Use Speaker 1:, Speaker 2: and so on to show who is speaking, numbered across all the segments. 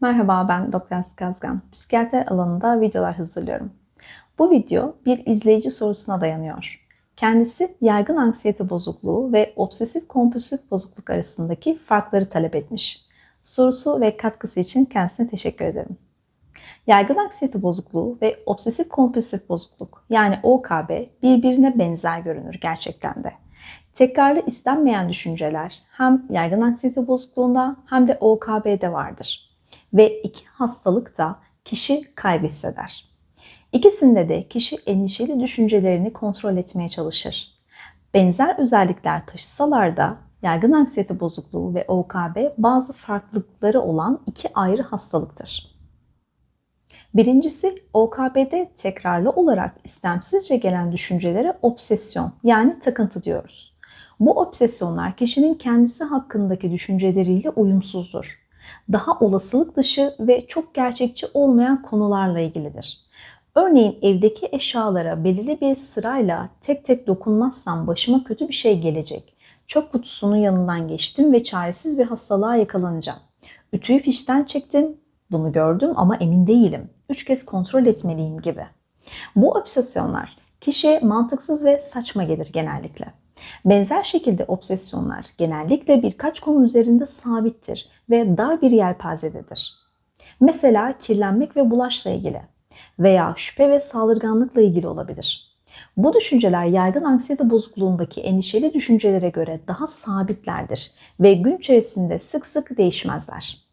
Speaker 1: Merhaba ben Dr. Aslı Kazgan. Psikiyatri alanında videolar hazırlıyorum. Bu video bir izleyici sorusuna dayanıyor. Kendisi yaygın anksiyete bozukluğu ve obsesif kompulsif bozukluk arasındaki farkları talep etmiş. Sorusu ve katkısı için kendisine teşekkür ederim. Yaygın anksiyete bozukluğu ve obsesif kompulsif bozukluk yani OKB birbirine benzer görünür gerçekten de. Tekrarlı istenmeyen düşünceler hem yaygın anksiyete bozukluğunda hem de OKB'de vardır. Ve iki hastalık da kişi kaygı hisseder. İkisinde de kişi endişeli düşüncelerini kontrol etmeye çalışır. Benzer özellikler taşısalar da yaygın anksiyete bozukluğu ve OKB bazı farklılıkları olan iki ayrı hastalıktır. Birincisi OKB'de tekrarlı olarak istemsizce gelen düşüncelere obsesyon yani takıntı diyoruz. Bu obsesyonlar kişinin kendisi hakkındaki düşünceleriyle uyumsuzdur. Daha olasılık dışı ve çok gerçekçi olmayan konularla ilgilidir. Örneğin evdeki eşyalara belirli bir sırayla tek tek dokunmazsam başıma kötü bir şey gelecek. Çöp kutusunun yanından geçtim ve çaresiz bir hastalığa yakalanacağım. Ütüyü fişten çektim, bunu gördüm ama emin değilim. Üç kez kontrol etmeliyim gibi. Bu obsesyonlar kişiye mantıksız ve saçma gelir genellikle. Benzer şekilde obsesyonlar genellikle birkaç konu üzerinde sabittir ve dar bir yelpazededir. Mesela kirlenmek ve bulaşla ilgili veya şüphe ve saldırganlıkla ilgili olabilir. Bu düşünceler yaygın anksiyete bozukluğundaki endişeli düşüncelere göre daha sabitlerdir ve gün içerisinde sık sık değişmezler.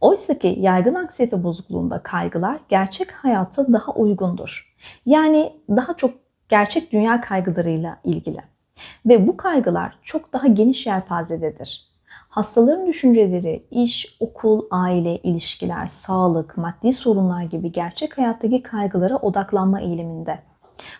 Speaker 1: Oysa ki yaygın anksiyete bozukluğunda kaygılar gerçek hayata daha uygundur. Yani daha çok gerçek dünya kaygılarıyla ilgili. Ve bu kaygılar çok daha geniş yelpazededir. Hastaların düşünceleri iş, okul, aile, ilişkiler, sağlık, maddi sorunlar gibi gerçek hayattaki kaygılara odaklanma eğiliminde.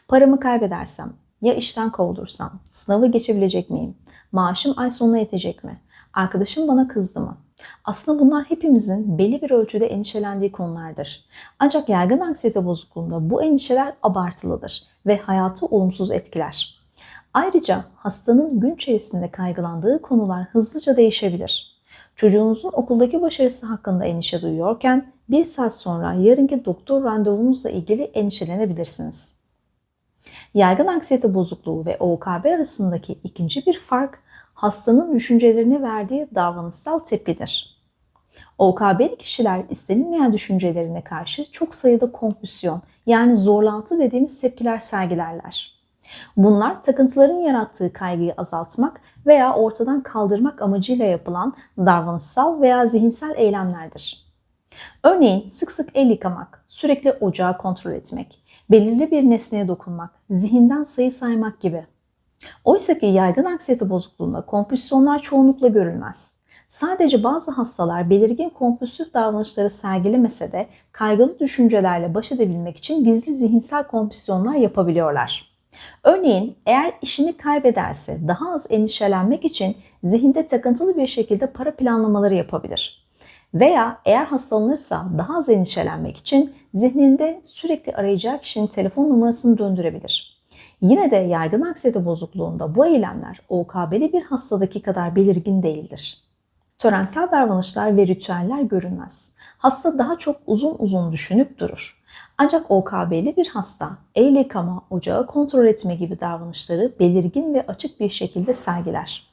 Speaker 1: Paramı kaybedersem, ya işten kovulursam, sınavı geçebilecek miyim? Maaşım ay sonuna yetecek mi? Arkadaşım bana kızdı mı? Aslında bunlar hepimizin belli bir ölçüde endişelendiği konulardır. Ancak yaygın anksiyete bozukluğunda bu endişeler abartılıdır ve hayatı olumsuz etkiler. Ayrıca hastanın gün içerisinde kaygılandığı konular hızlıca değişebilir. Çocuğunuzun okuldaki başarısı hakkında endişe duyuyorken bir saat sonra yarınki doktor randevunuzla ilgili endişelenebilirsiniz. Yaygın anksiyete bozukluğu ve OKB arasındaki ikinci bir fark hastanın düşüncelerine verdiği davranışsal tepkidir. OKB'li kişiler istenilmeyen düşüncelerine karşı çok sayıda kompüsyon yani zorlantı dediğimiz tepkiler sergilerler. Bunlar takıntıların yarattığı kaygıyı azaltmak veya ortadan kaldırmak amacıyla yapılan davranışsal veya zihinsel eylemlerdir. Örneğin sık sık el yıkamak, sürekli ocağı kontrol etmek, belirli bir nesneye dokunmak, zihinden sayı saymak gibi. Oysa ki yaygın anksiyete bozukluğunda kompulsiyonlar çoğunlukla görülmez. Sadece bazı hastalar belirgin kompulsif davranışları sergilemese de kaygılı düşüncelerle baş edebilmek için gizli zihinsel kompulsiyonlar yapabiliyorlar. Örneğin eğer işini kaybederse daha az endişelenmek için zihinde takıntılı bir şekilde para planlamaları yapabilir. Veya eğer hastalanırsa daha az endişelenmek için zihninde sürekli arayacağı kişinin telefon numarasını döndürebilir. Yine de yaygın anksiyete bozukluğunda bu eylemler OKB'li bir hastadaki kadar belirgin değildir. Törensel davranışlar ve ritüeller görünmez. Hasta daha çok uzun uzun düşünüp durur. Ancak OKB'li bir hasta el yıkama, ocağı kontrol etme gibi davranışları belirgin ve açık bir şekilde sergiler.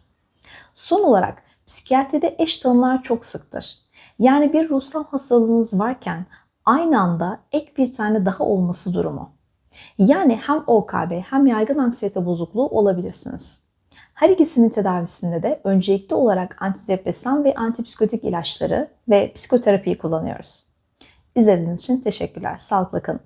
Speaker 1: Son olarak psikiyatride eş tanılar çok sıktır. Yani bir ruhsal hastalığınız varken aynı anda ek bir tane daha olması durumu. Yani hem OKB hem yaygın anksiyete bozukluğu olabilirsiniz. Her ikisinin tedavisinde de öncelikli olarak antidepresan ve antipsikotik ilaçları ve psikoterapiyi kullanıyoruz. İzlediğiniz için teşekkürler. Sağlıkla kalın.